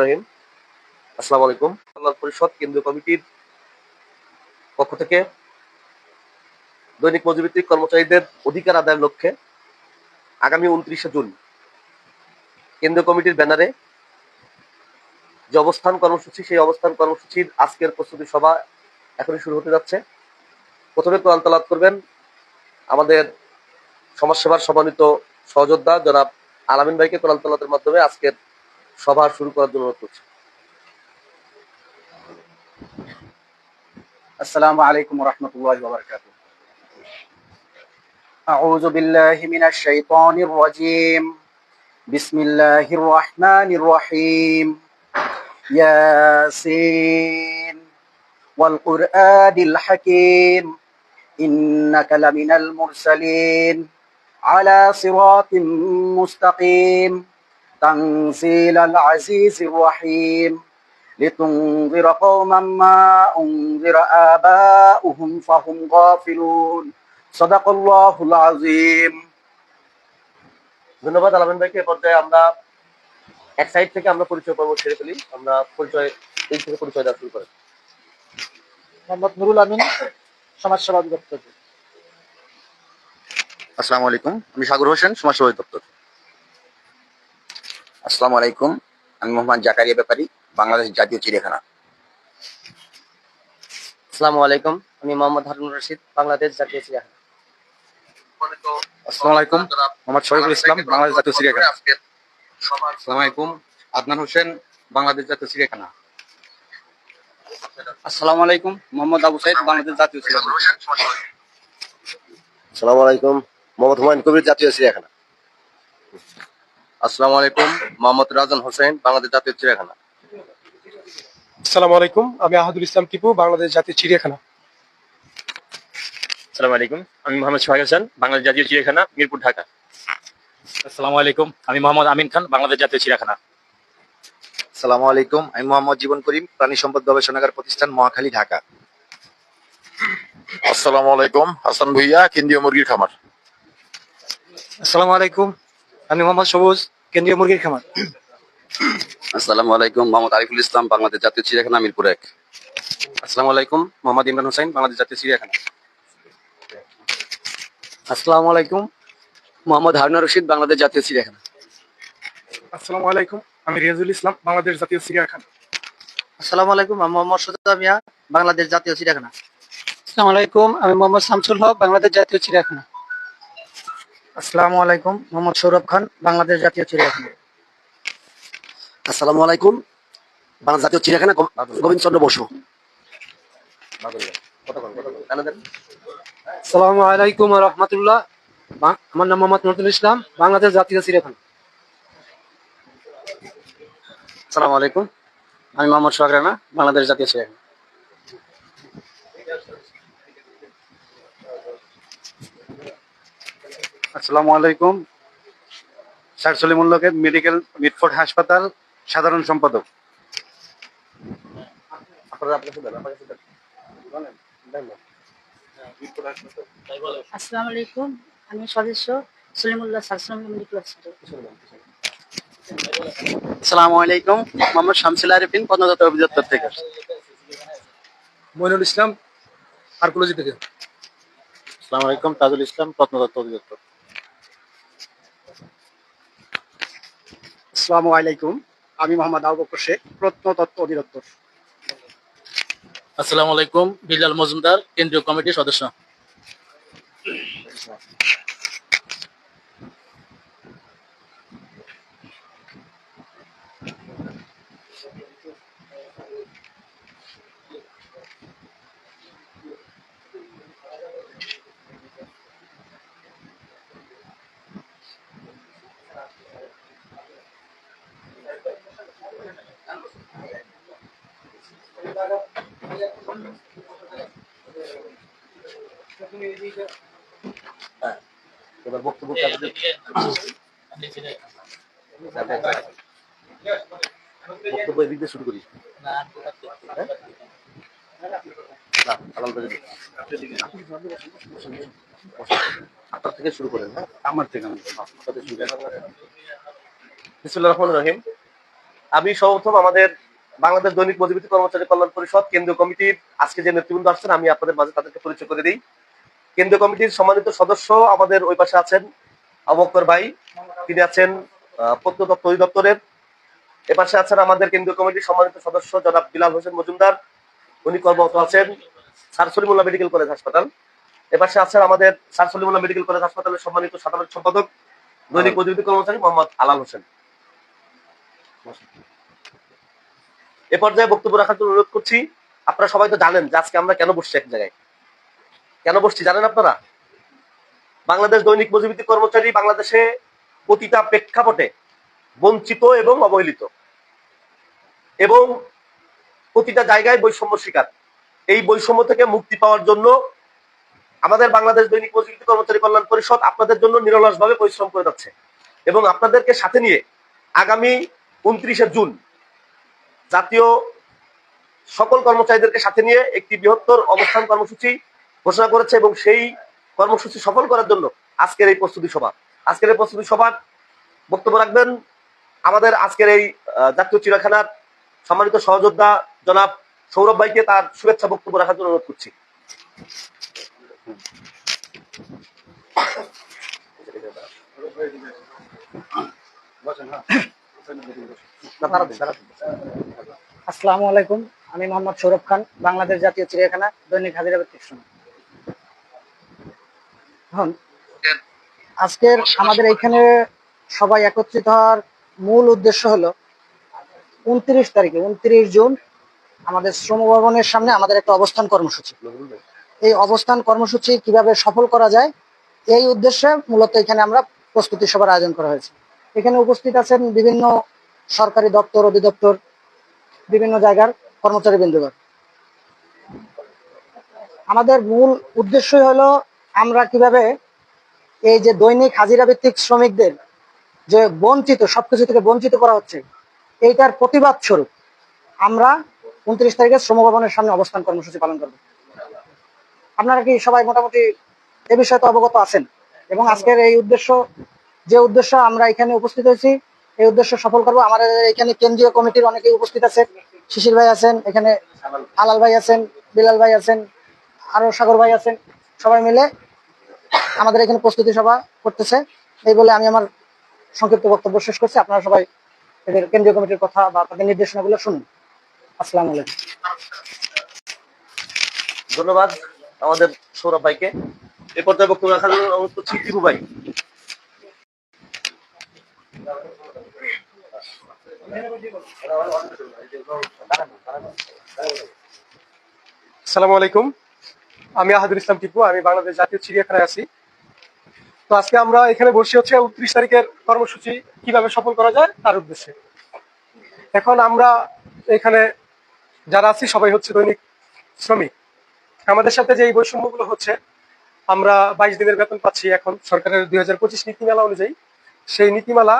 রহিম। আলাইকুম। পরিষদ কেন্দ্রীয় কমিটির পক্ষ থেকে দৈনিক মজুরিভিত্তিক কর্মচারীদের অধিকার আদায়ের লক্ষ্যে আগামী উনত্রিশে জুন কেন্দ্রীয় কমিটির ব্যানারে যে অবস্থান কর্মসূচি, সেই অবস্থান কর্মসূচির আজকের প্রস্তুতি সভা এখনই শুরু হতে যাচ্ছে। প্রথমে কোরআন তালাত করবেন আমাদের সমাজসেবার সম্মানিত সহযোদ্ধা জনাব আলামিন ভাইকে কোরআন তালাতের মাধ্যমে আজকের সভা শুরু করার জন্য অনুরোধ করছি السلام عليكم ورحمة الله وبركاته أعوذ بالله من الشيطان الرجيم بسم الله الرحمن الرحيم ياسين والقرآن الحكيم إنك لمن المرسلين على صراط مستقيم تنزيل العزيز الرحيم لتنذر قوما ما أنذر آباؤهم فهم غافلون صدق الله العظيم ধন্যবাদ আলামিন ভাইকে এ পর্যায়ে আমরা এক সাইড থেকে আমরা পরিচয় পর্ব ছেড়ে ফেলি আমরা পরিচয় এই থেকে পরিচয় দেওয়া শুরু করেন মোহাম্মদ নুরুল আমিন সমাজসেবা অধিদপ্তর আসসালামু আলাইকুম আমি সাগর হোসেন সমাজসেবা দপ্তর আসসালামু আলাইকুম। আমি মোহাম্মদ জাকারিয়া ব্যাপারী বাংলাদেশ জাতীয় চিড়িয়াখানা। আসসালামু আলাইকুম আমি মোহাম্মদ হারুন রশিদ বাংলাদেশ জাতীয় চিড়িয়াখানা। আসসালামু আলাইকুম মোহাম্মদ শহীদুল ইসলাম বাংলাদেশ জাতীয় চিড়িয়াখানা। আসসালামু আলাইকুম আদনান হোসেন বাংলাদেশ জাতীয় চিড়িয়াখানা। আসসালামু আলাইকুম মোহাম্মদ আবু সাইদ বাংলাদেশ জাতীয় চিড়িয়াখানা। আসসালামু আলাইকুম মোহাম্মদ হুমায়ুন কবির জাতীয় চিড়িয়াখানা। আসসালামু আলাইকুম মোহাম্মদ রাজন হোসেন বাংলাদেশ জাতীয় চিড়িয়াখানা। আসসালামু আলাইকুম আমি আহাদুল ইসলাম টিপু বাংলাদেশ জাতীয় চিড়িয়াখানা। আসসালামু আলাইকুম আমি মোহাম্মদ সোহাগ হাসান বাংলাদেশ জাতীয় চিড়িয়াখানা মিরপুর ঢাকা। আসসালামু আলাইকুম আমি মোহাম্মদ আমিন খান বাংলাদেশ জাতীয় চিড়িয়াখানা। আসসালামু আলাইকুম আমি মোহাম্মদ জীবন করিম প্রাণী সম্পদ গবেষণাগার প্রতিষ্ঠান মহাখালী ঢাকা। আসসালামু আলাইকুম হাসান ভুইয়া কেন্দ্রীয় মুরগির খামার। আসসালামু আলাইকুম আমি মোহাম্মদ সবুজ কেন্দ্রীয় মুরগির খামার। আসসালামু আলাইকুম মোহাম্মদ আরিফুল ইসলাম বাংলাদেশ জাতীয় চিড়িয়াখানা মিরপুর এক। আসসালামু আলাইকুম মোহাম্মদ ইমরান হোসেন বাংলাদেশ জাতীয় চিড়িয়াখানা। আসসালামু আলাইকুম মোহাম্মদ হারুন রশিদ বাংলাদেশ জাতীয় চিড়িয়াখানা। আসসালামু আলাইকুম আমি রিয়াজুল ইসলাম বাংলাদেশ জাতীয় চিড়িয়াখানা। আসসালামু আলাইকুম আমি মোহাম্মদ সুজা মিয়া বাংলাদেশ জাতীয় চিড়িয়াখানা। আসসালামু আলাইকুম আমি মোহাম্মদ শামসুল হক বাংলাদেশ জাতীয় চিড়িয়াখানা। আসসালামু আলাইকুম মোহাম্মদ সৌরভ খান বাংলাদেশ জাতীয় চিড়িয়াখানা। আসসালামু আলাইকুম বাংলাদেশ জাতীয় চিড়িয়াখানা গোবিন্দ চন্দ্র বসু। আসসালামু আলাইকুম রহমতুল্লাহ। আমার নাম মোহাম্মদ নজরুল ইসলাম বাংলাদেশ জাতীয় চিড়িয়াখানা। আসসালামু আলাইকুম আমি মোহাম্মদ সোহাগ রানা বাংলাদেশ জাতীয় চিড়িয়াখানা। আসসালামু আলাইকুম। স্যার সলিমুল্লাহকে মেডিকেল মিটফোর্ড হাসপাতাল সাধারণ সম্পাদক। আসসালামু আলাইকুম আমি সদস্য সলিমুল্লাহ মেডিকেল হসপিটাল আসসালামু আলাইকুম মোহাম্মদ শামসুল আরিফিন অধিদপ্তর থেকে মইনুল ইসলাম আর্কোলজি থেকে। আসসালামু আলাইকুম তাজুল ইসলাম প্রত্নতত্ত্ব অধিদপ্তর আসসালামু আলাইকুম। আমি মোহাম্মদ আবু বকর শেখ, প্রত্নতত্ত্ব অধিদপ্তর। আসসালামু আলাইকুম বিলাল মজুমদার, কেন্দ্রীয় কমিটির সদস্য। এবার বক্তব্য বক্তব্য এদিক দিয়ে শুরু করি হ্যাঁ? আপনার থেকে শুরু করেন হ্যাঁ? আমার থেকে রহিম। আমি সর্বপ্রথম আমাদের বাংলাদেশ দৈনিক মজুরিতি কর্মচারী কল্যাণ পরিষদ কেন্দ্রীয় কমিটির আজকে যে নেতৃবৃন্দ আসছেন, আমি আপনাদের মাঝে তাদেরকে পরিচয় করে দিই। কেন্দ্রীয় কমিটির সম্মানিত সদস্য আমাদের ওই পাশে আছেন আবক্কর ভাই, তিনি আছেন প্রত্নতত্ত্ব অধিদপ্তরের। এপাশে আছেন আমাদের কেন্দ্রীয় কমিটির সম্মানিত সদস্য জনাব বিলাল হোসেন মজুমদার, উনি কর্মরত আছেন স্যার সলিমুল্লাহ মেডিকেল কলেজ হাসপাতাল। এপাশে আছেন আমাদের স্যার সলিমুল্লাহ মেডিকেল কলেজ হাসপাতালের সম্মানিত সাধারণ সম্পাদক, দৈনিক মজুরিতি কর্মচারী মোহাম্মদ আলাল হোসেন। এ পর্যায়ে বক্তব্য রাখার জন্য অনুরোধ করছি, আপনারা সবাই তো জানেন যে আজকে আমরা কেন বসছি এক জায়গায়। কেন বসছি, জানেন আপনারা? বাংলাদেশ দৈনিক মজুরিতি কর্মচারী বাংলাদেশে প্রতিটা প্রেক্ষাপটে বঞ্চিত এবং অবহেলিত। এবং প্রতিটা জায়গায় বৈষম্য শিকার। এই বৈষম্য থেকে মুক্তি পাওয়ার জন্য আমাদের বাংলাদেশ দৈনিক মজুরিতি কর্মচারী কল্যাণ পরিষদ আপনাদের জন্য নিরলসভাবে পরিশ্রম করে যাচ্ছে। এবং আপনাদেরকে সাথে নিয়ে আগামী উনত্রিশে জুন জাতীয় সকল কর্মচারীদেরকে সাথে নিয়ে একটি বৃহত্তর অবস্থান কর্মসূচি ঘোষণা করেছে এবং সেই কর্মসূচি সফল করার জন্য আজকের এই প্রস্তুতি সভা আজকের এই প্রস্তুতি সভার বক্তব্য রাখবেন আমাদের আজকের এই জাতীয় চিড়িয়াখানার সম্মানিত সহযোদ্ধা জনাব সৌরভ ভাইকে তার শুভেচ্ছা বক্তব্য রাখার জন্য অনুরোধ করছি না, তারা দিন, তারা দিন। আসসালামু আলাইকুম, আমি মোহাম্মদ সৌরভ খান, বাংলাদেশ জাতীয় চিড়িয়াখানা দৈনিক হাজিরা ব্যক্তিষ্ঠান এখন, আজকের আমাদের সবাই একত্রিত হওয়ার মূল উদ্দেশ্য হলো, উনত্রিশ তারিখে, উনত্রিশ জুন, আমাদের শ্রম সামনে আমাদের একটা অবস্থান কর্মসূচি। এই অবস্থান কর্মসূচি কীভাবে সফল করা যায়, এই উদ্দেশ্যে মূলত এখানে আমরা প্রস্তুতি সভার আয়োজন করা হয়েছে। এখানে উপস্থিত আছেন বিভিন্ন সরকারি দপ্তর, অধিদপ্তর, বিভিন্ন জায়গার কর্মচারী বৃন্দগণ। আমাদের মূল উদ্দেশ্যই হলো আমরা কীভাবে এই যে দৈনিক হাজিরা ভিত্তিক শ্রমিকদের যে বঞ্চিত, সবকিছু থেকে বঞ্চিত করা হচ্ছে, এইটার প্রতিবাদ স্বরূপ আমরা উনত্রিশ তারিখে শ্রম ভবনের সামনে অবস্থান কর্মসূচি পালন করব। আপনারা কি সবাই মোটামুটি এ বিষয়ে তো অবগত আছেন এবং আজকের এই উদ্দেশ্য যে উদ্দেশ্য আমরা এখানে উপস্থিত হয়েছি, এই উদ্দেশ্য সফল করব। আমাদের এখানে কেন্দ্রীয় কমিটির অনেকে উপস্থিত আছে শিশির ভাই আছেন, এখানে আলাল ভাই আছেন, বিলাল ভাই আছেন, আরও সাগর ভাই আছেন, সবাই মিলে আমাদের এখানে প্রস্তুতি সভা করতেছে। এই বলে আমি আমার সংক্ষিপ্ত বক্তব্য শেষ করছি। আপনারা সবাই এদের কেন্দ্রীয় কমিটির কথা বা তাদের নির্দেশনাগুলো শুনুন। আসসালামু আলাইকুম। ধন্যবাদ আমাদের সৌরভ ভাইকে। এ পর্যায়ে বক্তব্য রাখার জন্য অনুরোধ করছি ভাই। আসসালামু আলাইকুম। আমি আহাদুল ইসলাম টিপু, আমি বাংলাদেশ জাতীয় চিড়িয়াখানায় আছি। তো আজকে আমরা এখানে বসে হচ্ছে উনত্রিশ তারিখের কর্মসূচি, কীভাবে সফল করা যায় তার উদ্দেশ্যে। এখন আমরা এখানে যারা আছি, সবাই হচ্ছে দৈনিক শ্রমিক। আমাদের সাথে যে এই বৈষম্যগুলো হচ্ছে, আমরা বাইশ দিনের বেতন পাচ্ছি এখন সরকারের দুই হাজার পঁচিশ নীতিমালা অনুযায়ী। সেই নীতিমালা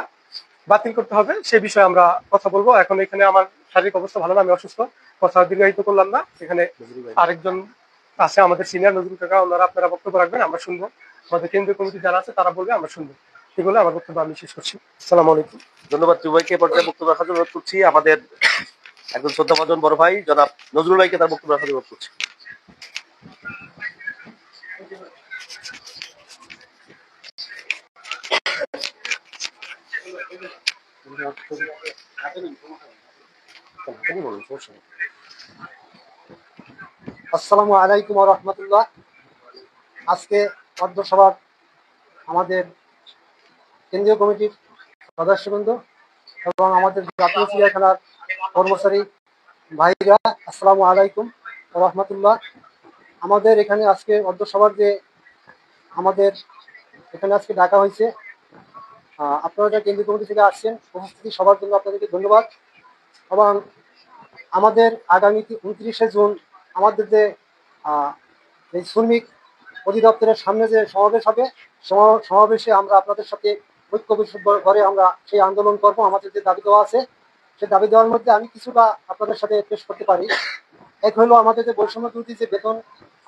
বাতিল করতে হবে সে বিষয়ে আমরা কথা বলব। এখন এখানে আমার শারীরিক অবস্থা ভালো না আমি অসুস্থ। কথা দীর্ঘায়িত করলাম না। এখানে আরেকজন আছে আমাদের সিনিয়র নজরুল কাকা ওনারা আপনারা বক্তব্য রাখবেন আমরা শুনব। আমাদের কেন্দ্রীয় কমিটি যারা আছে তারা বলবে আমরা শুনব। বলে আমার বক্তব্য আমি শেষ করছি। সালাম আলাইকুম। ধন্যবাদ এ পর্যায়ে বক্তব্য রাখার জন্য অনুরোধ করছি। আমাদের একজন শ্রদ্ধাভাজন বড় ভাই জনাব নজরুল ভাইকে তার বক্তব্য রাখার জন্য অনুরোধ করছি। আসসালামু আলাইকুম রহমতুল্লাহ। আজকে পদ্মসভার আমাদের কেন্দ্রীয় কমিটির সদস্যবৃন্দ এবং আমাদের জাতীয় চিড়িয়াখানার কর্মচারী ভাইরা, আসসালামু আলাইকুম রহমতুল্লাহ। আমাদের এখানে আজকে পদ্মসভার যে আমাদের এখানে আজকে ডাকা হয়েছে আপনারা কেন্দ্রীয় কমিটি থেকে আসছেন, উপস্থিতি সবার জন্য আপনাদেরকে ধন্যবাদ। এবং আমাদের আগামী উনত্রিশে জুন আমাদের যে এই শ্রমিক অধিদপ্তরের সামনে যে সমাবেশ হবে সমাবেশে আমরা আপনাদের সাথে ঐক্য করে আমরা সেই আন্দোলন করব। আমাদের যে দাবি দেওয়া আছে সেই দাবি দেওয়ার মধ্যে আমি কিছুটা আপনাদের সাথে পেশ করতে পারি। এক হলো আমাদের যে বৈষম্য বিরোধী যে বেতন,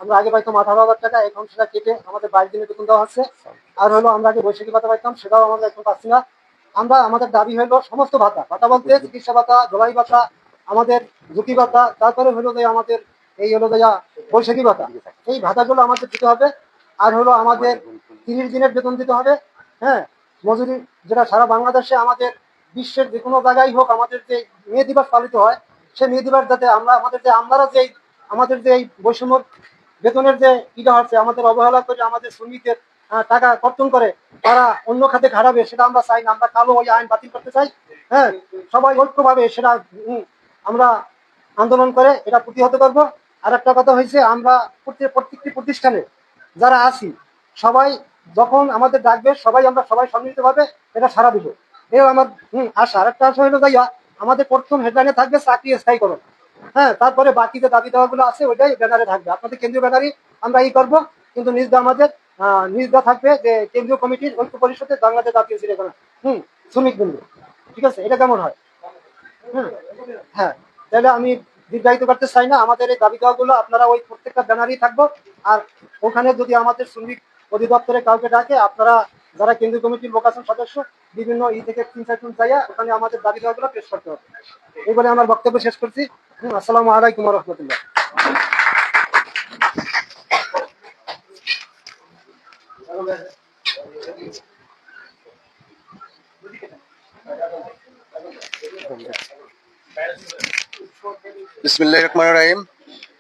আমরা আগে পাইতাম আঠারো হাজার টাকা, এখন সেটা কেটে আমাদের বাইশ দিনের বেতন দেওয়া হচ্ছে। আর হলো আমরা আগে বৈশাখী ভাতা পাইতাম, সেটাও আমরা এখন পাচ্ছি না। আমরা, আমাদের দাবি হলো সমস্ত ভাতা ভাতা বলতে চিকিৎসা ভাতা জলাই ভাতা, আমাদের ঝুঁকি ভাতা, তারপরে হলো যে আমাদের এই হলো যে বৈশাখী ভাতা। এই ভাতাগুলো আমাদের দিতে হবে। আর হলো আমাদের তিরিশ দিনের বেতন দিতে হবে। হ্যাঁ মজুরি যেটা সারা বাংলাদেশে আমাদের বিশ্বের যে কোনো জায়গায় হোক আমাদের যে মে দিবস পালিত হয় সেই মে দিবস যাতে আমরা, আমাদের যে আমরা যে, আমাদের যে এই বৈষম্য বেতনের যে ইটা হচ্ছে আমাদের অবহেলা করে আমাদের শ্রমিকের টাকা কর্তন করে, তারা অন্য খাতে খারাপে সেটা আমরা চাই না, আমরা কালো ওই আইন বাতিল করতে চাই হ্যাঁ? সবাই ঐক্যভাবে সেটা আমরা আন্দোলন করে এটা প্রতিহত করব। আর একটা কথা হয়েছে, আমরা প্রত্যেক, প্রত্যেকটি প্রতিষ্ঠানে যারা আছি, সবাই যখন আমাদের ডাকবে, সবাই আমরা সবাই সম্মিলিতভাবে এটা সারা দিব। এই আমার হম আশা। আর একটা আশা হলো যাইয়া আমাদের প্রথম হেডলাইনে থাকবে, চাকরি স্থায়ী করুন হ্যাঁ তারপরে বাকি যে দাবি দেওয়াগুলো আছে, ওইটাই ব্যানারে থাকবে। আপনাদের কেন্দ্রীয় ব্যানারই আমরা ই করব। কিন্তু নিজদা আমাদের নিজদা থাকবে যে কেন্দ্রীয় কমিটির ঐক্য পরিষদে বাংলাদেশ জাতীয় চিড়িয়াখানা হুম, শ্রমিক বিন্দু। ঠিক আছে? এটা কেমন হয়? হ্যাঁ। তাহলে আমি দীর্ঘায়িত করতে চাই না। আমাদের এই দাবি দেওয়াগুলো আপনারা ওই প্রত্যেকটা ব্যানারই থাকব। আর ওখানে যদি আমাদের শ্রমিক অধিদপ্তরে কাউকে ডাকে, আপনারা যারা কেন্দ্রীয় কমিটির লোক সদস্য, বিভিন্ন ই থেকে তিন চারজন চাইয়া ওখানে আমাদের দাবি দেওয়াগুলো পেশ করতে হবে। এই বলে আমার বক্তব্য শেষ করছি। আসসালামু আলাইকুম রহমতুল্লাহ।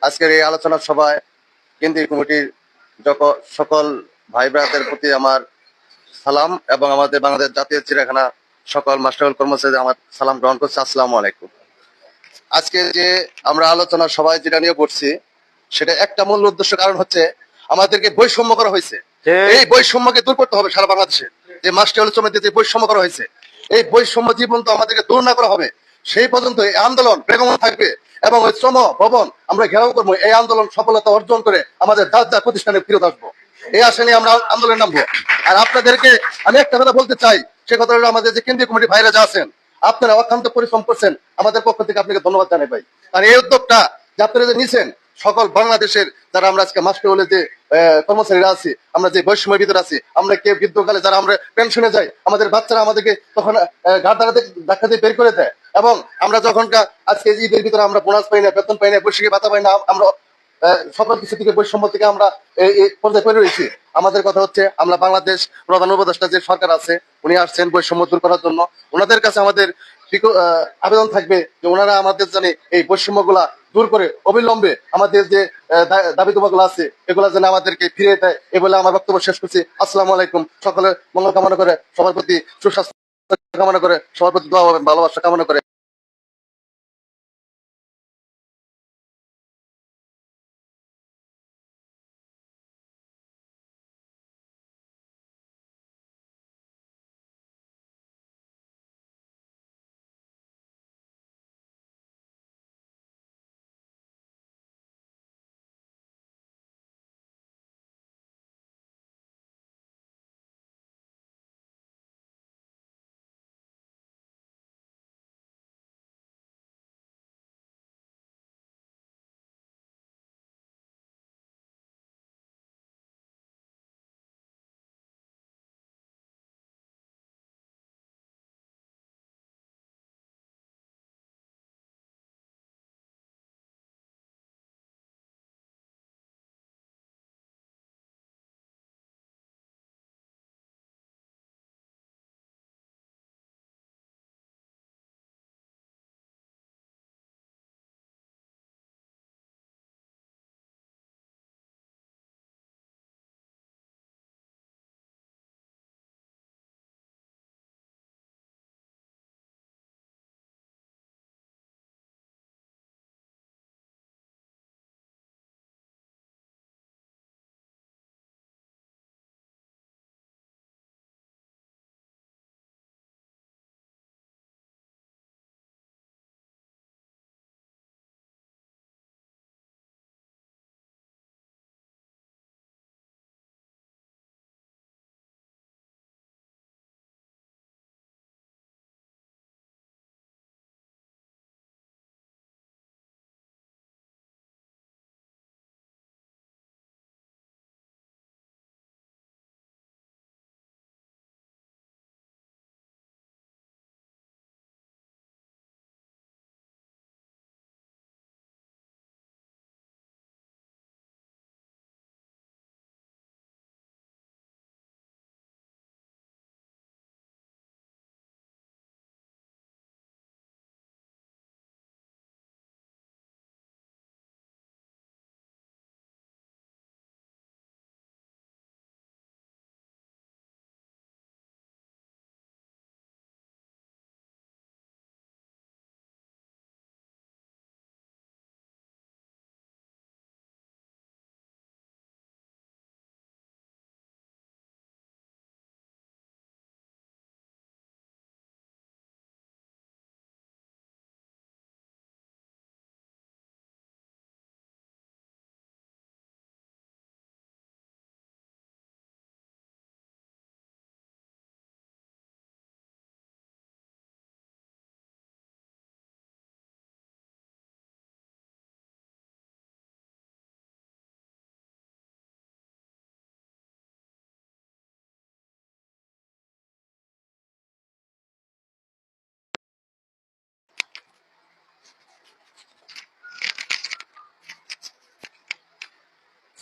আজকের এই আলোচনা সভায় কেন্দ্রীয় কমিটির সকল ভাই ব্রাদের প্রতি আমার সালাম এবং আমাদের বাংলাদেশ জাতীয় চিড়িয়াখানা সকল মাস্টার কর্মচারী আমার সালাম গ্রহণ করছে। আসসালামু আলাইকুম। আজকে যে আমরা আলোচনা সবাই যেটা নিয়ে পড়ছি সেটা একটা মূল উদ্দেশ্য কারণ হচ্ছে আমাদেরকে বৈষম্য করা হয়েছে। এই বৈষম্যকে দূর করতে হবে সারা বাংলাদেশে। যে মাস্টার শ্রমিকদের যে বৈষম্য করা হয়েছে এই বৈষম্য জীবন তো আমাদেরকে দূর না করা হবে। সেই পর্যন্ত এই আন্দোলন বেগমন থাকবে। এবং ওই শ্রম ভবন আমরা ঘেরাও করব। এই আন্দোলন সফলতা অর্জন করে আমাদের দাস দা প্রতিষ্ঠানে ফিরত আসব। এই আশা নিয়ে আমরা আন্দোলন নামবো। আর আপনাদেরকে আমি একটা কথা বলতে চাই, সে কথা আমাদের যে কেন্দ্রীয় কমিটি ভাইরা যা আছেন, আপনারা অক্ষান্ত পরিশ্রম করছেন। আমাদের পক্ষ থেকে আপনাকে ধন্যবাদ জানাই ভাই। আর এই উদ্যোগটা যে আপনারা যে নিছেন সকল বাংলাদেশের যারা আমরা আজকে মাস্টার হলে যে কর্মচারীরা আছি, আমরা যে বৈষম্যের ভিতরে আছি, আমরা কে বৃদ্ধকালে যারা আমরা পেনশনে যাই, আমাদের বাচ্চারা আমাদেরকে তখন ঘাট দাঁড়াতে, ধাক্কা দিয়ে বের করে দেয়। এবং আমরা যখনকা আজকে ঈদের ভিতরে আমরা বোনাস পাই না, বেতন পাই না বৈশাখী ভাতা পাই না, আমরা সকল কিছু থেকে বৈষম্য থেকে আমরা পর্যায়ে পড়ে রয়েছি। আমাদের কথা হচ্ছে, আমরা বাংলাদেশ প্রধান উপদেষ্টা যে সরকার আছে, উনি আসছেন বৈষম্য দূর করার জন্য। ওনাদের কাছে আমাদের আবেদন থাকবে যে ওনারা আমাদের জানে এই বৈষম্যগুলা দূর করে, অবিলম্বে আমাদের যে দাবি দা- দাবি গুলো আছে, এগুলা যেন আমাদেরকে ফিরে দেয়, এ বলে আমার বক্তব্য শেষ করছি। আসসালামু আলাইকুম। সকলের মঙ্গল কামনা করে, সবার প্রতি সুস্বাস্থ্য কামনা করে, সবার প্রতি ভালোবাসা কামনা করে।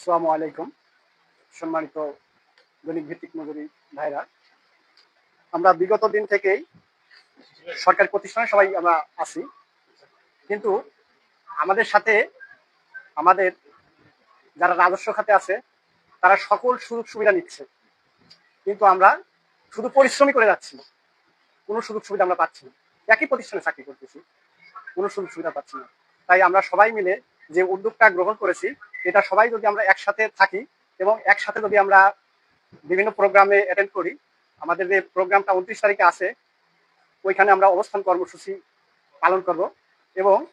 আসসালামু আলাইকুম, সম্মানিত দৈনিক ভিত্তিক মজুরি ভাইরা। আমরা বিগত দিন থেকেই সরকারি প্রতিষ্ঠানে সবাই আমরা আছি। কিন্তু আমাদের সাথে আমাদের যারা রাজস্ব খাতে আছে, তারা সকল সুযোগ সুবিধা নিচ্ছে। কিন্তু আমরা শুধু পরিশ্রমই করে যাচ্ছি না। কোনো সুযোগ সুবিধা আমরা পাচ্ছি না। একই প্রতিষ্ঠানে চাকরি করতেছি, কোনো সুযোগ সুবিধা পাচ্ছি না। তাই আমরা সবাই মিলে যে উদ্যোগটা গ্রহণ করেছি এটা সবাই যদি আমরা একসাথে থাকি এবং একসাথে যদি আমরা বিভিন্ন প্রোগ্রামে অ্যাটেন্ড করি আমাদের যে প্রোগ্রামটা উনত্রিশ তারিখে আছে ওইখানে আমরা অবস্থান কর্মসূচি পালন করব এবং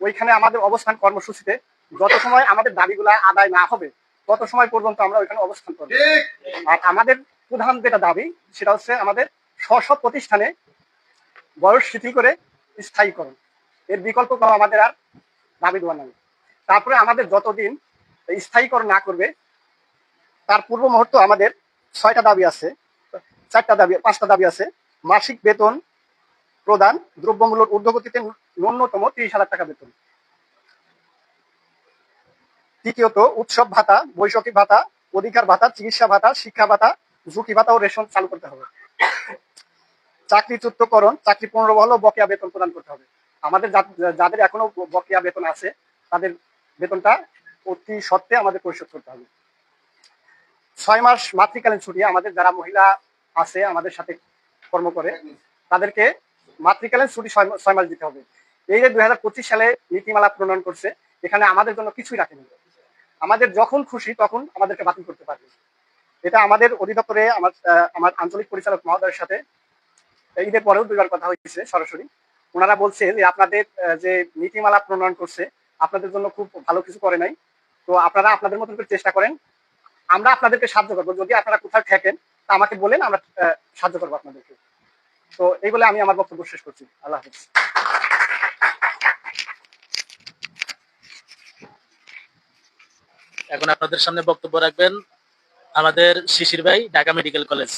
ওইখানে আমাদের অবস্থান কর্মসূচিতে যত সময় আমাদের দাবিগুলা আদায় না হবে তত সময় পর্যন্ত আমরা ওইখানে অবস্থান করব। আর আমাদের প্রধান যেটা দাবি সেটা হচ্ছে আমাদের স্ব স্ব প্রতিষ্ঠানে বয়স শিথিল করে স্থায়ীকরণ। এর বিকল্প কোনো আমাদের আর দাবি দেওয়া নাই। তারপরে আমাদের যতদিন স্থায়ীকরণ না করবে, তার পূর্ব মুহূর্ত আমাদের ছয়টা দাবি আছে, চারটা দাবি, পাঁচটা দাবি আছে। মাসিক বেতন প্রদান, দ্রব্যমূল্যের ঊর্ধ্বগতিতে ন্যূনতম তিরিশ হাজার টাকা বেতন। তৃতীয়ত, উৎসব ভাতা, বৈশাখী ভাতা, অধিকার ভাতা, চিকিৎসা ভাতা, শিক্ষা ভাতা, ঝুঁকি ভাতা ও রেশন চালু করতে হবে। চাকরিচ্যুতকরণ, চাকরি পুনর্বহাল বকেয়া বেতন প্রদান করতে হবে। আমাদের যাদের এখনও বকেয়া বেতন আছে, তাদের বেতনটা অতি সত্ত্বে আমাদের পরিশোধ করতে হবে। ছয় মাস মাতৃকালীন ছুটি আমাদের যারা মহিলা আছে, আমাদের সাথে কর্ম করে, তাদেরকে মাতৃকালীন ছুটি ছয় মাস দিতে হবে। এই যে দুই হাজার পঁচিশ সালে নীতিমালা প্রণয়ন করছে, এখানে আমাদের জন্য কিছুই রাখেনি। আমাদের যখন খুশি তখন আমাদেরকে বাতিল করতে পারবে। এটা আমাদের অধিদপ্তরে আমার আমার আঞ্চলিক পরিচালক মহোদয়ের সাথে ঈদের পরেও দুইবার কথা হয়েছে সরাসরি। ওনারা বলছেন যে আপনাদের যে নীতিমালা প্রণয়ন করছে, আপনাদের জন্য খুব ভালো কিছু করে নাই। তো আপনারা আপনাদের মতন করে চেষ্টা করেন। আমরা আপনাদেরকে সাহায্য করব। যদি আপনারা কোথাও ঠেকেন, তা আমাকে বলেন, আমরা সাহায্য করব আপনাদেরকে। তো এই বলে আমি আমার বক্তব্য শেষ করছি। আল্লাহ হাফিজ। এখন আপনাদের সামনে বক্তব্য রাখবেন আমাদের শিশির ভাই, ঢাকা মেডিকেল কলেজ।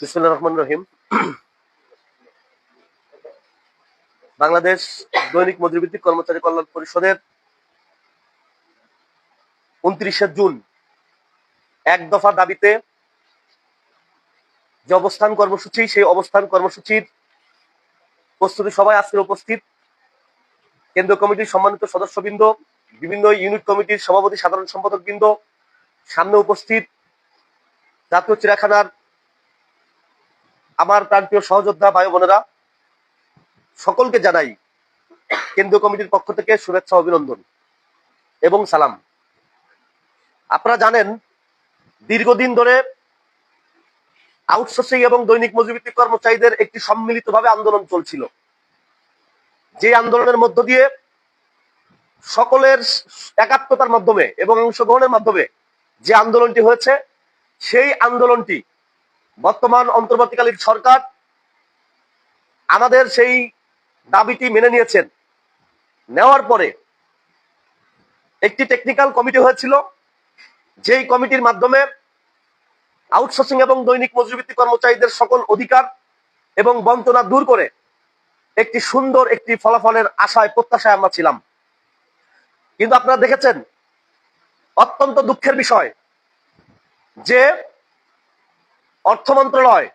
বিসমুল্লাহ রহমান রহিম। বাংলাদেশ দৈনিক মজুরিভিত্তিক কর্মচারী কল্যাণ পরিষদের উনত্রিশে জুন এক দফা দাবিতে যে অবস্থান কর্মসূচি, সেই অবস্থান কর্মসূচির প্রস্তুতি সবাই আজকের উপস্থিত কেন্দ্রীয় কমিটির সম্মানিত সদস্যবৃন্দ, বিভিন্ন ইউনিট কমিটির সভাপতি, সাধারণ সম্পাদক বৃন্দ সামনে উপস্থিত জাতীয় চিড়াখানার আমার প্রান্তীয় সহযোদ্ধা ভাই বোনেরা, সকলকে জানাই কেন্দ্রীয় কমিটির পক্ষ থেকে শুভেচ্ছা অভিনন্দন এবং সালাম। আপনারা জানেন, দীর্ঘদিন ধরে আউটসোর্সিং এবং দৈনিক মজুরিভিত্তিক কর্মচারীদের একটি সম্মিলিতভাবে আন্দোলন চলছিল। যে আন্দোলনের মধ্য দিয়ে সকলের একাত্মতার মাধ্যমে এবং অংশগ্রহণের মাধ্যমে যে আন্দোলনটি হয়েছে, সেই আন্দোলনটি বর্তমান অন্তর্বর্তীকালীন সরকার আমাদের সেই দাবিটি মেনে নিয়েছেন। নেওয়ার পরে একটি টেকনিক্যাল কমিটি হয়েছিল, যেই কমিটির মাধ্যমে আউটসোর্সিং এবং দৈনিক মজুরিভিত্তিক কর্মচারীদের সকল অধিকার এবং বঞ্চনা দূর করে একটি সুন্দর একটি ফলাফলের আশায়, প্রত্যাশায় আমরা ছিলাম। কিন্তু আপনারা দেখেছেন, অত্যন্ত দুঃখের বিষয় যে অর্থ মন্ত্রণালয়।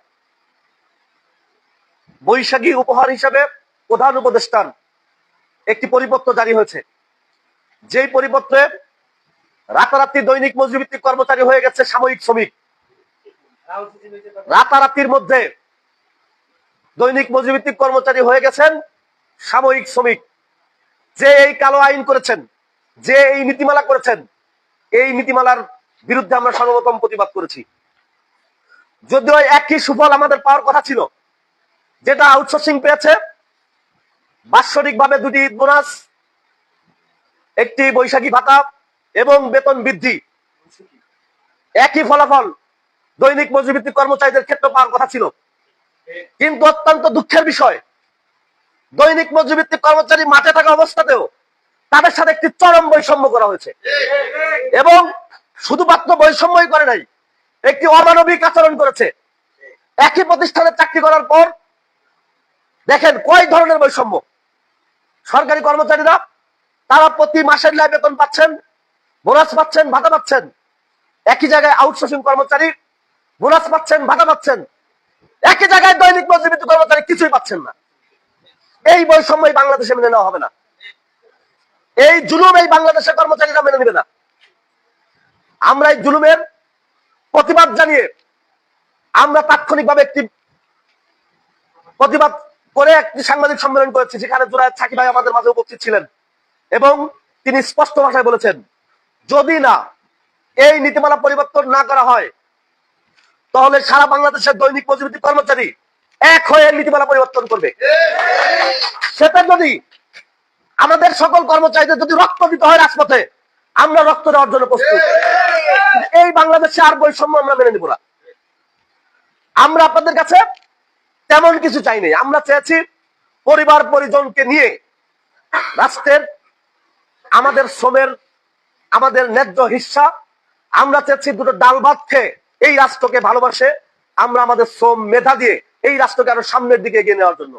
বৈশাখী উপহার হিসাবে প্রধান উপদেষ্টার একটি পরিপত্র জারি হয়েছে। যেই পরিপত্রে রাতারাতি দৈনিক মজুরিভিত্তিক কর্মচারী হয়ে গেছে সাময়িক শ্রমিক। রাতারাতির মধ্যে দৈনিক মজুরিভিত্তিক কর্মচারী হয়ে গেছেন সাময়িক শ্রমিক। যে এই কালো আইন করেছেন, যে এই নীতিমালা করেছেন, এই নীতিমালার বিরুদ্ধে আমরা সর্বপ্রথম প্রতিবাদ করেছি। যদিও একই সুফল আমাদের পাওয়ার কথা ছিল, যেটা আউটসোর্সিং পেয়েছে বাৎসরিক ভাবে দুটি বোনাস একটি বৈশাখী ভাতা এবং বেতন বৃদ্ধি, একই ফলাফল দৈনিক মজুরিভিত্তিক কর্মচারীদের ক্ষেত্রে পাওয়ার কথা ছিল। কিন্তু অত্যন্ত দুঃখের বিষয়, দৈনিক মজুরিভিত্তিক কর্মচারী মাঠে থাকা অবস্থাতেও তাদের সাথে একটি চরম বৈষম্য করা হয়েছে। এবং শুধুমাত্র বৈষম্যই করে নাই একটি অমানবিক আচরণ করেছে। একই প্রতিষ্ঠানে চাকরি করার পর দেখেন কয় ধরনের বৈষম্য। সরকারি কর্মচারীরা, তারা প্রতি মাসের ন্যায় বেতন পাচ্ছেন, বোনাস পাচ্ছেন, ভাতা পাচ্ছেন। একই জায়গায় আউটসোর্সিং কর্মচারী, বোনাস পাচ্ছেন, ভাতা পাচ্ছেন। একই জায়গায় দৈনিক মজুরিত কর্মচারী কিছুই পাচ্ছেন না। এই বৈষম্য এই বাংলাদেশে মেনে নেওয়া হবে না। এই জুলুম এই বাংলাদেশের কর্মচারীরা মেনে নেবে না। আমরা এই জুলুমের প্রতিবাদ জানিয়ে আমরা তাৎক্ষণিকভাবে একটি প্রতিবাদ করে একটি সাংবাদিক সম্মেলন করেছি, যেখানে জোড়ায় সাকিব ভাই আমাদের মাঝে উপস্থিত ছিলেন। এবং তিনি স্পষ্ট ভাষায় বলেছেন, যদি না এই নীতিমালা পরিবর্তন না করা হয়, তাহলে সারা বাংলাদেশের দৈনিক মজুরি কর্মচারী এক হয়ে নীতিমালা পরিবর্তন করবে। সেটা যদি আমাদের সকল কর্মচারীদের যদি রক্ত দিতে হয় রাজপথে, আমরা রক্ত দেওয়ার জন্য প্রস্তুত। এই বাংলাদেশে আর বৈষম্য আমরা মেনে নিব না। আমরা আপনাদের কাছে তেমন কিছু চাই নাই। আমরা চেয়েছি পরিবার পরিজনকে নিয়ে রাষ্ট্রের, আমাদের শ্রমের, আমাদের ন্যায্য হিস্সা আমরা চেয়েছি দুটো ডাল ভাত খেয়ে এই রাষ্ট্রকে ভালোবাসে, আমরা আমাদের শ্রম মেধা দিয়ে এই রাষ্ট্রকে আরও সামনের দিকে এগিয়ে নেওয়ার জন্য।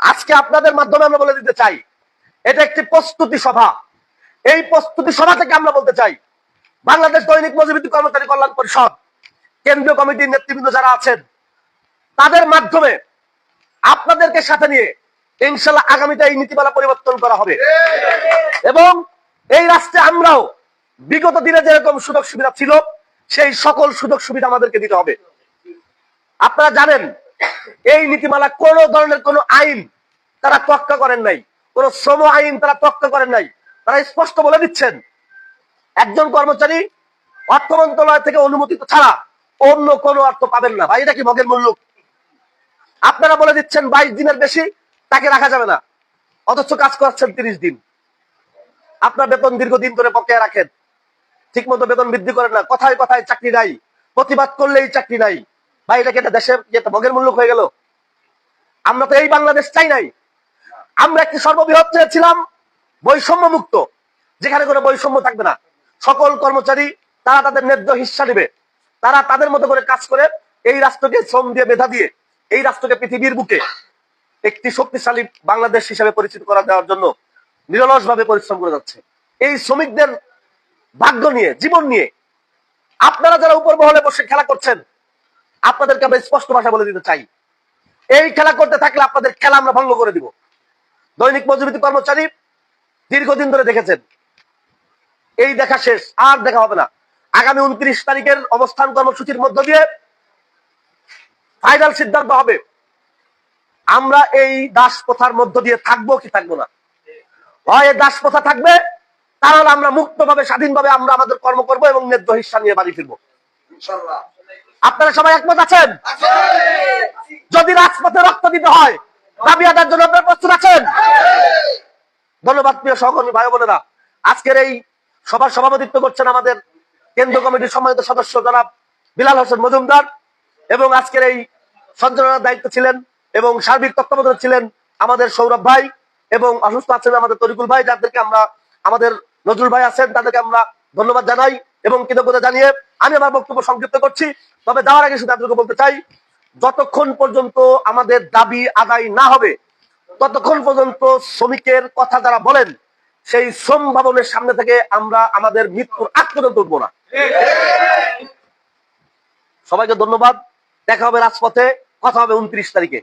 আজকে আপনাদের মাধ্যমে আমরা বলে দিতে চাই, এটা একটি প্রস্তুতি সভা। এই প্রস্তুতি সভা থেকে আমরা বলতে চাই বাংলাদেশ দৈনিক মজুরি কর্মচারী কল্যাণ পরিষদ, কেন্দ্রীয় কমিটির নেতৃবৃন্দ যারা আছেন, তাদের মাধ্যমে আপনাদেরকে সাথে নিয়ে ইনশাল্লাহ আগামীতে এই নীতিমালা পরিবর্তন করা হবে। এবং এই রাষ্ট্রে আমরাও বিগত দিনে যেরকম সুযোগ সুবিধা ছিল, সেই সকল সুযোগ সুবিধা আমাদেরকে দিতে হবে। আপনারা জানেন, এই নীতিমালা কোন ধরনের কোন আইন তারা তোয়াক্কা করেন নাই। কোন শ্রম আইন তারা তোয়াক্কা করেন নাই। তারা স্পষ্ট বলে দিচ্ছেন একজন কর্মচারী অর্থ মন্ত্রণালয় থেকে অনুমোদিত ছাড়া অন্য কোনো অর্থ পাবেন না। ভাই, এটা কি ভগের মূল্য? আপনারা বলে দিচ্ছেন বাইশ দিনের বেশি, তাকে রাখা যাবে না। অথচ কাজ করছেন তিরিশ দিন। আপনার বেতন দীর্ঘদিন ধরে বকেয়া রাখেন। ঠিক মতো বেতন বৃদ্ধি করেন না। কথায় কথায় চাকরি নাই। প্রতিবাদ করলেই চাকরি নাই। ভাই, এটা কি একটা দেশের ভোগের মূল্য হয়ে গেল? আমরা তো এই বাংলাদেশ চাই নাই। আমরা একটি সর্ববৃহৎ চেয়েছিলাম বৈষম্য মুক্ত যেখানে কোনো বৈষম্য থাকবে না। সকল কর্মচারী, তারা তাদের ন্যায্য হিস্সা নেবে। তারা তাদের মতো করে কাজ করে, এই রাষ্ট্রকে শ্রম দিয়ে মেধা দিয়ে, এই রাষ্ট্রকে পৃথিবীর বুকে একটি শক্তিশালী বাংলাদেশ হিসেবে পরিচিত করা দেওয়ার জন্য নিরলস ভাবে পরিশ্রম করে যাচ্ছে। এই শ্রমিকদের ভাগ্য নিয়ে, জীবন নিয়ে, আপনারা যারা উপর মহলে বসে খেলা করছেন, আপনাদেরকে আমরা স্পষ্ট ভাষা বলে দিতে চাই। এই খেলা করতে থাকলে আপনাদের খেলা আমরা ভঙ্গ করে দিব। দৈনিক মজুরি কর্মচারী দীর্ঘদিন ধরে দেখেছেন এই দেখা শেষ আর দেখা হবে না। আগামী উনত্রিশ তারিখের অবস্থান কর্মসূচির মধ্য দিয়ে ফাইনাল সিদ্ধান্ত হবে। আমরা এই দাস প্রথার মধ্য দিয়ে থাকব কি থাকব না? হয় এই দাস প্রথা থাকবে তাহলে আমরা মুক্তভাবে স্বাধীনভাবে আমরা আমাদের কর্ম করব এবং ন্যায্য হিসা নিয়ে বাড়ি ফিরবো। আপনারা সবাই একমত আছেন? যদি রাজপথে রক্ত দিতে হয় দাবি আদার জন্য আপনারা প্রস্তুত আছেন? ধন্যবাদ প্রিয় সহকর্মী ভাই বোনেরা। আজকের এই সভার সভাপতিত্ব করছেন আমাদের কেন্দ্র কমিটির সম্মানিত সদস্য জনাব বিলাল হোসেন মজুমদার এবং আজকের এই সঞ্চালনার দায়িত্ব ছিলেন এবং সার্বিক তত্ত্বাবধানে ছিলেন আমাদের সৌরভ ভাই এবং অসুস্থ আছেন আমাদের তরিকুল ভাই, যাদেরকে আমরা, আমাদের নজরুল ভাই আছেন, তাদেরকে আমরা ধন্যবাদ জানাই এবং কৃতজ্ঞতা জানিয়ে আমি আমার বক্তব্য সংক্ষিপ্ত করছি। তবে যাওয়ার আগে শুধু আপনাদেরকে বলতে চাই, যতক্ষণ পর্যন্ত আমাদের দাবি আদায় না হবে, ততক্ষণ পর্যন্ত শ্রমিকের কথা যারা বলেন সেই শ্রম ভবনের সামনে থেকে আমরা আমাদের মৃত্যুর আগ পর্যন্ত উঠবো না। সবাইকে ধন্যবাদ। দেখা হবে রাজপথে, কথা হবে উনত্রিশ তারিখে।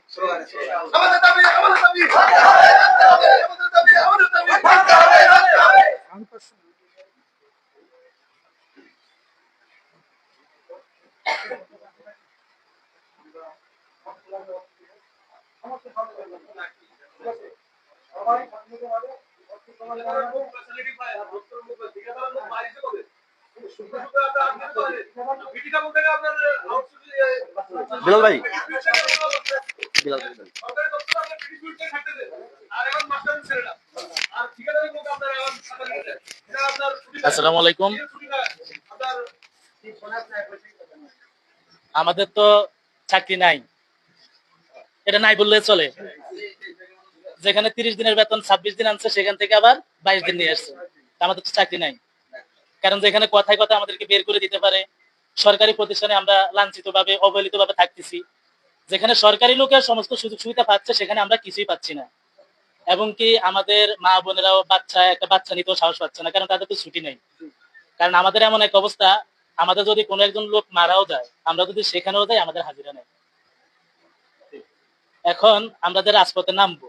বিলাল ভাই। বিলাল আসসালামু আলাইকুম। আমাদের তো চাকরি নাই। এটা নাই বললে চলে। যেখানে তিরিশ দিনের বেতন, ছাব্বিশ দিন আনছে, সেখান থেকে আবার বাইশ দিন নিয়ে আসছে। আমাদের চাকরি নাই। কারণ যেখানে কথায় কথা আমাদেরকে বের করে দিতে পারে। সরকারি প্রতিষ্ঠানে আমরা লাঞ্ছিত ভাবে অবহেলিত ভাবে থাকতেছি। যেখানে সরকারি লোকের সমস্ত সুযোগ সুবিধা পাচ্ছে, সেখানে আমরা কিছুই পাচ্ছি না। এবং কি আমাদের মা বোনেরাও বাচ্চা, একটা বাচ্চা নিতেও সাহস পাচ্ছে না, কারণ তাদের তো ছুটি নেই। কারণ আমাদের এমন এক অবস্থা, আমাদের যদি কোনো একজন লোক মারাও যায়, আমরা যদি সেখানেও যাই, আমাদের হাজিরা নেই। এখন আমরা যে রাজপথে নামবো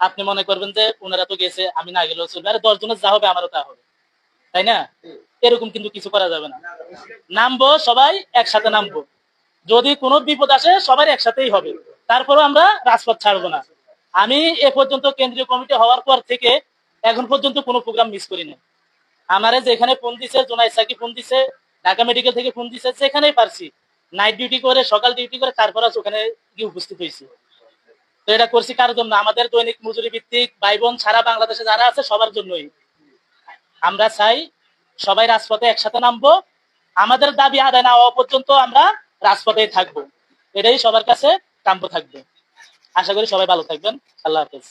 আপনি মনে করবেন যে ওনারা তো গেছে, আমি না গেলেও চলবে। আরে দশ জনের যা হবে, আমারও তা হবে। তাই না? এরকম কিন্তু কিছু করা যাবে না। নামবো, সবাই একসাথে নামবো। যদি কোনো বিপদ আসে, সবাই একসাথেই হবে। তারপরেও আমরা রাজপথ ছাড়বো না। আমি এ পর্যন্ত কেন্দ্রীয় কমিটি হওয়ার পর থেকে এখন পর্যন্ত কোনো প্রোগ্রাম মিস করি না আমারে যেখানে ফোন দিছে জোনাই সাকি ফোন দিছে, ঢাকা মেডিকেল থেকে ফোন দিছে সেখানেই পারছি। নাইট ডিউটি করে, সকাল ডিউটি করে, তারপর ওখানে গিয়ে উপস্থিত হয়েছি। তো এটা করছি কার জন্য? আমাদের দৈনিক মজুরি ভিত্তিক ভাই বোন সারা বাংলাদেশে যারা আছে, সবার জন্যই। আমরা চাই সবাই রাজপথে একসাথে নামবো। আমাদের দাবি আদায় না হওয়া পর্যন্ত আমরা রাজপথেই থাকব। এটাই সবার কাছে কাম্য থাকবে। আশা করি সবাই ভালো থাকবেন। আল্লাহ হাফেজ।